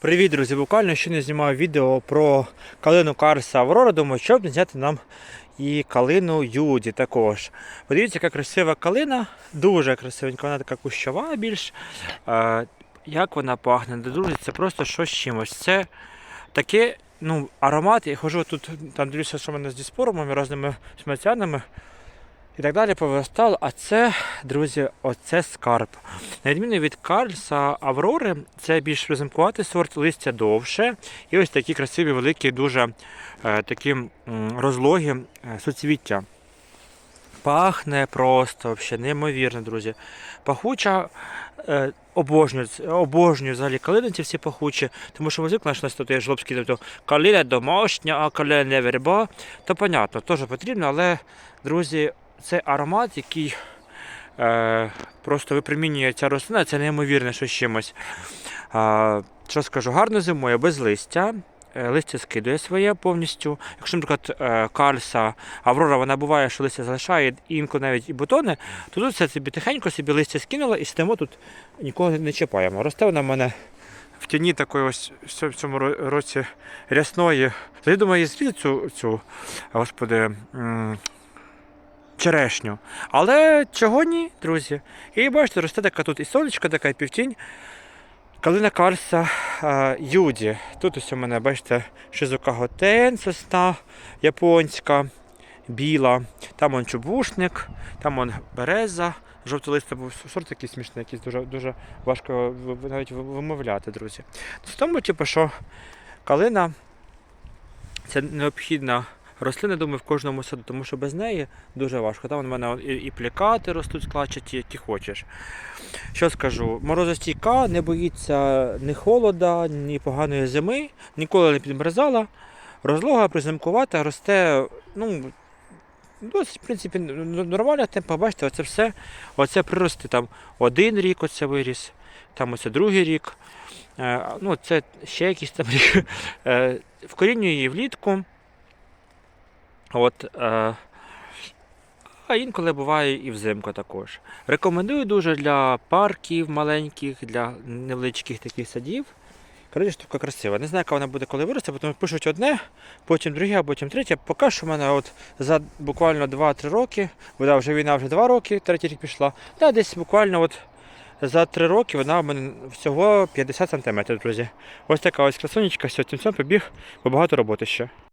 Привіт, друзі! Буквально ще не знімав відео про калину Карса Аврора. Думаю, що б не зняти нам і калину Юді також. Подивіться, яка красива калина, дуже красивенька, вона така кущова більш. Як вона пахне, друзі, це просто щось чимось. Це таке ну, аромат. Я хожу тут, там дивлюся, що в мене з діспорумами, різними смертянами і так далі повиростало. А це, друзі, оце скарб. На відміну від Карлса Аврори, це більш приземкуватий сорт, листя довше. І ось такі красиві, великі, дуже е, такі розлогі е, суцвіття. Пахне просто, взагалі, неймовірно, друзі. Пахуча, е, обожнюю, обожнюю взагалі калини ці всі пахучі, тому що що у нас тут є жлобські, тобто калина домашня, а калина не верба. То понятно, теж потрібно, але, друзі, це аромат, який е, просто випромінює ця рослина, це неймовірне що з чимось. А, що скажу, гарно зимує, без листя. Е, Листя скидує своє повністю. Якщо, наприклад, е, кальса, аврора, вона буває, що листя залишає інколи навіть і бутони, то тут все собі тихенько собі листя скинуло і сидимо тут, нікого не чіпаємо. Росте вона в мене в тіні такої ось в цьому- році рясної. Я думаю, я цю, цю господи, черешню. Але чого ні, друзі? І бачите, росте така тут і сонечко, така і півтінь. Калина Карса а, Юді. Тут ось у мене, бачите, Шизука Готен, сосна японська, біла. Там он чубушник, там он береза. Жовтолиста був сорт такий смішний, якийсь дуже, дуже важко навіть вимовляти, друзі. В тому, типу, що калина це необхідна рослина, думаю, в кожному саду, тому що без неї дуже важко. Там у мене і, і плікати ростуть складчаті, які хочеш. Що скажу, морозостійка, не боїться ні холода, ні поганої зими, ніколи не підмерзала, розлога, приземкувата, росте, ну, досить, в принципі, нормальна темпа. Бачите, оце все, оце прирости там один рік оце виріс, там оце другий рік, е, ну, це ще якийсь там рік. Е, вкорінюю її влітку. От, е, а інколи буває і взимку також. Рекомендую дуже для парків маленьких, для невеличких таких садів. Коротше, штука красива. Не знаю, яка вона буде, коли виросте, тому пишуть одне, потім друге, а потім третє. Поки що в мене от за буквально 2-3 роки, вона вже війна вже 2 роки, третій рік пішла. Та десь буквально от за 3 роки вона в мене всього 50 см, друзі. Ось така ось красунечка, тим самим побіг, бо багато роботи ще.